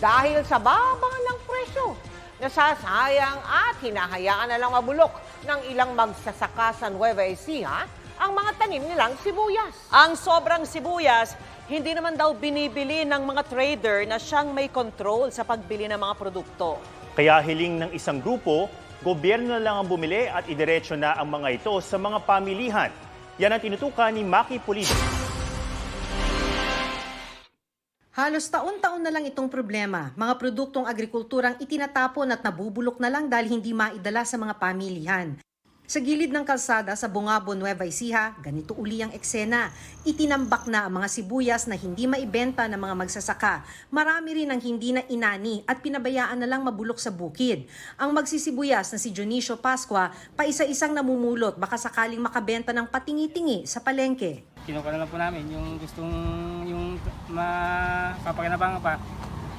dahil sa baba ng presyo. Nasasayang at hinahayaan na lang mabulok ng ilang magsasaka sa Nueva Ecija ang mga tanim nilang sibuyas. Ang sobrang sibuyas, hindi naman daw binibili ng mga trader na siyang may control sa pagbili ng mga produkto. Kaya hiling ng isang grupo, gobyerno na lang ang bumili at idiretso na ang mga ito sa mga pamilihan. Yan ang tinutukan ni Maki Pulido. Halos taon-taon na lang itong problema. Mga produktong agrikulturang itinatapon at nabubulok na lang dahil hindi maidala sa mga pamilihan. Sa gilid ng kalsada sa Bungabo, Nueva Ecija, ganito uli ang eksena. Itinambak na ang mga sibuyas na hindi maibenta ng mga magsasaka. Marami rin ang hindi na inani at pinabayaan na lang mabulok sa bukid. Ang magsisibuyas na si Dionisio Pasqua, pa isa-isang namumulot baka sakaling makabenta ng patingi-tingi sa palengke. Kinuha na lang po namin yung gustong yung mapapakinabangan pa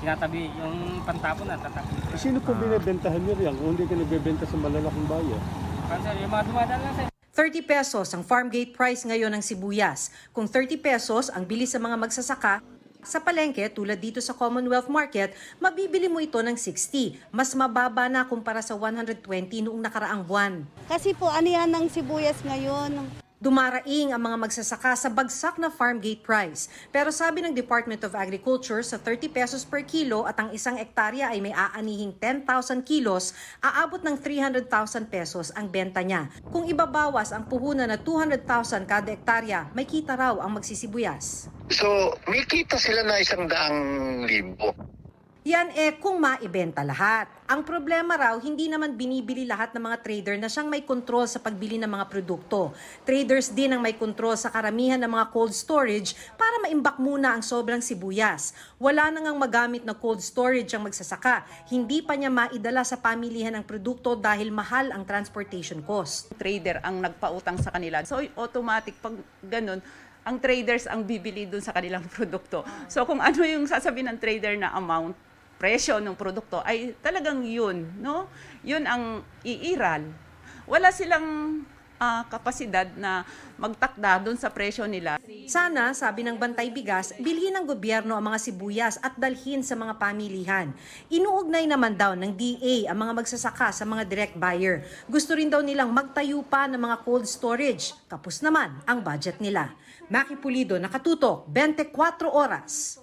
tinatabi yung pantapon na tatabi. Sino po binibentahan nyo riyan kung hindi ka nagbebenta sa malalaking bayan? Pansa yung mga dumadaan lang sa 30 pesos ang farm gate price ngayon ng sibuyas. Kung 30 pesos ang bili sa mga magsasaka, sa palengke tulad dito sa Commonwealth Market, mabibili mo ito ng 60. Mas mababa na kumpara sa 120 noong nakaraang buwan. Kasi po ano yan ng sibuyas ngayon. Dumaraing ang mga magsasaka sa bagsak na farm gate price. Pero sabi ng Department of Agriculture, sa 30 pesos per kilo at ang isang ektarya ay may aanihing 10,000 kilos, aabot ng 300,000 pesos ang benta niya. Kung ibabawas ang puhunan na 200,000 kada ektarya, may kita raw ang magsisibuyas. So, may kita sila na isang daang libo. Yan eh kung maibenta lahat. Ang problema raw, hindi naman binibili lahat ng mga trader na siyang may control sa pagbili ng mga produkto. Traders din ang may control sa karamihan ng mga cold storage para maimbak muna ang sobrang sibuyas. Wala na ngang magamit na cold storage ang magsasaka. Hindi pa niya maidala sa pamilihan ng produkto dahil mahal ang transportation cost. trader ang nagpautang sa kanila. So automatic pag ganun, ang traders ang bibili dun sa kanilang produkto. So kung ano yung sasabihin ng trader na amount, presyo ng produkto ay talagang yun, no? Yun ang iiral. Wala silang ah, kapasidad na magtakda dun sa presyo nila. Sana, sabi ng Bantay Bigas, bilhin ng gobyerno ang mga sibuyas at dalhin sa mga pamilihan. Inuugnay naman daw ng DA ang mga magsasaka sa mga direct buyer. Gusto rin daw nilang magtayo pa ng mga cold storage. Kapos naman ang budget nila. Maki Pulido, nakatutok, 24 oras.